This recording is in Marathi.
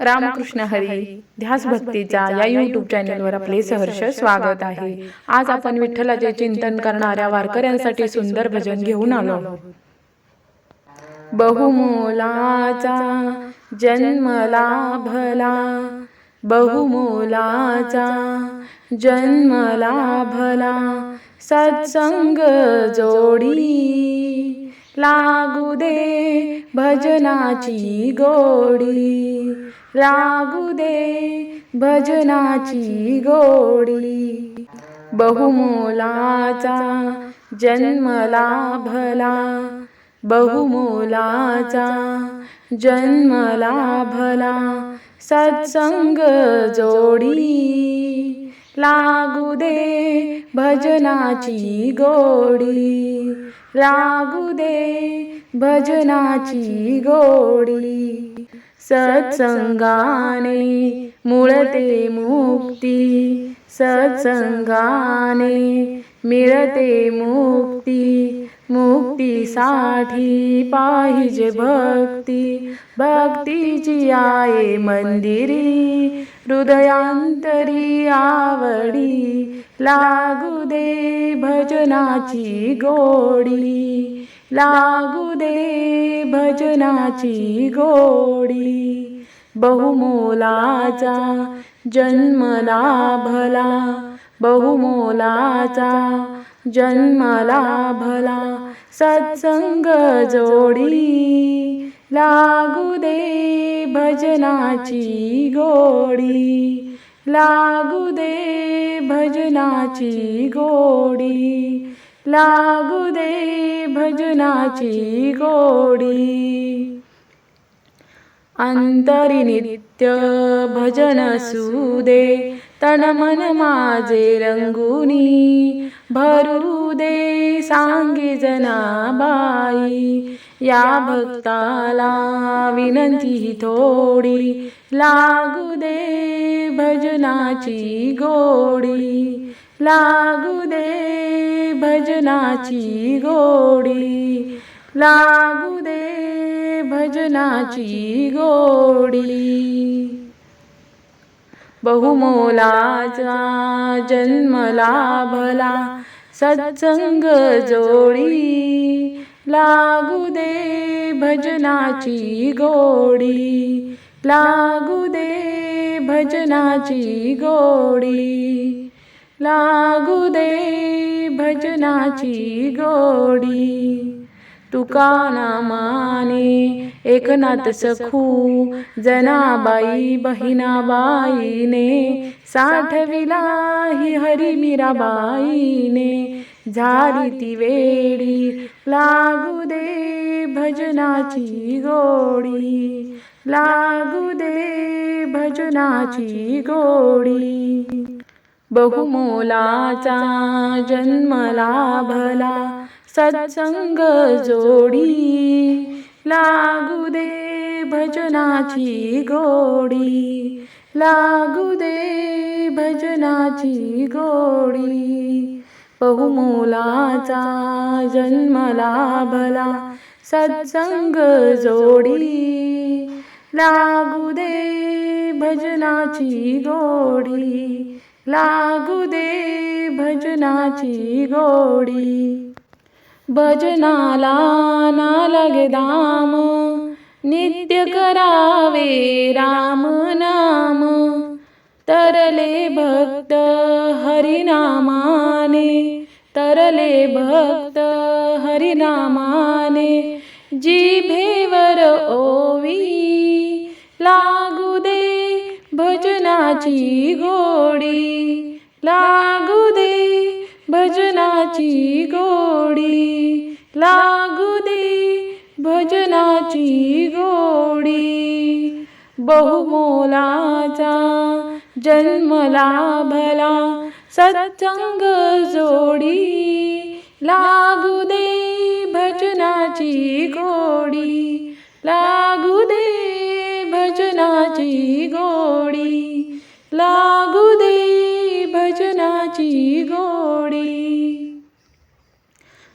रामकृष्ण हरी ध्यास भक्तीचा या युट्यूब चॅनलवर आपले सहर्ष स्वागत आहे. आज आपण विठ्ठलाचे चिंतन करणाऱ्या वारकऱ्यांसाठी सुंदर भजन घेऊन आलो. बहुमोलाचा जन्मला भला. बहुमोलाचा जन्मला भला. सत्संग जोडी. लागू दे भजनाची गोडी. लागू दे भजनाची गोडी. बहुमोलाचा जन्मला भला. बहुमोलाचा जन्मला भला. सत्संग जोडी. लागू दे भजनाची गोडी. लागू दे भजनाची गोडी. सत्संगाने मुळते मुक्ती. सत्संगाने मिळते मुक्ती. मुक्तीसाठी पाहिजे भक्ती. भक्तीची आहे मंदिरी. हृदयांतरी आवडी. लागू दे भजनाची गोडी. लागू दे भजनाची गोडी. बहुमोलाचा जन्मला भला बहुमोलाचा जन्मला भला सत्संग जोडी. लागू दे भजनाची गोडी. लागू दे भजनाची गोडी. लागू दे भजनाची गोडी. अंतरी नित्य भजन सुदे तन मन माझे रंगुनी भरू दे सांगे जनाबाई. या भक्ताला विनंती थोडी लागू दे भजनाची गोडी. लागू दे भजनाची गोडी. लागू दे भजनाची गोडी. बहुमोलाचा जन्मला भला सत्संग जोडी. लागू दे भजनाची गोडी लागू दे भजनाची गोडी. लागू दे भजनाची गोडी. तुका नामाने एकनाथ सखू जनाबाई बहिणाबाईने साठविला ही हरी मीराबाईने. झाली ती वेडी लागू दे भजनाची गोडी. लागू दे भजनाची गोडी. बहुमोलाचा जन्मला भला सत्संग जोडी. लागू दे भजनाची गोडी. लागू दे भजनाची गोडी. बहुमोलाचा जन्मला भला सत्संग जोडी. लागू दे भजनाची गोडी. लागू दे भजनाची गोडी. भजनाला ना लगे दाम नित्य करावे राम नाम. तरले भक्त हरिनामाने तरले भक्त हरिनामाने जिभेवर ओवी लागू दे भजनाची गोडी लागू दे भजनाची गोडी लागू दे भजनाची गोडी. बहुमोलाचा जन्मला भला सत्संग जोडी. ला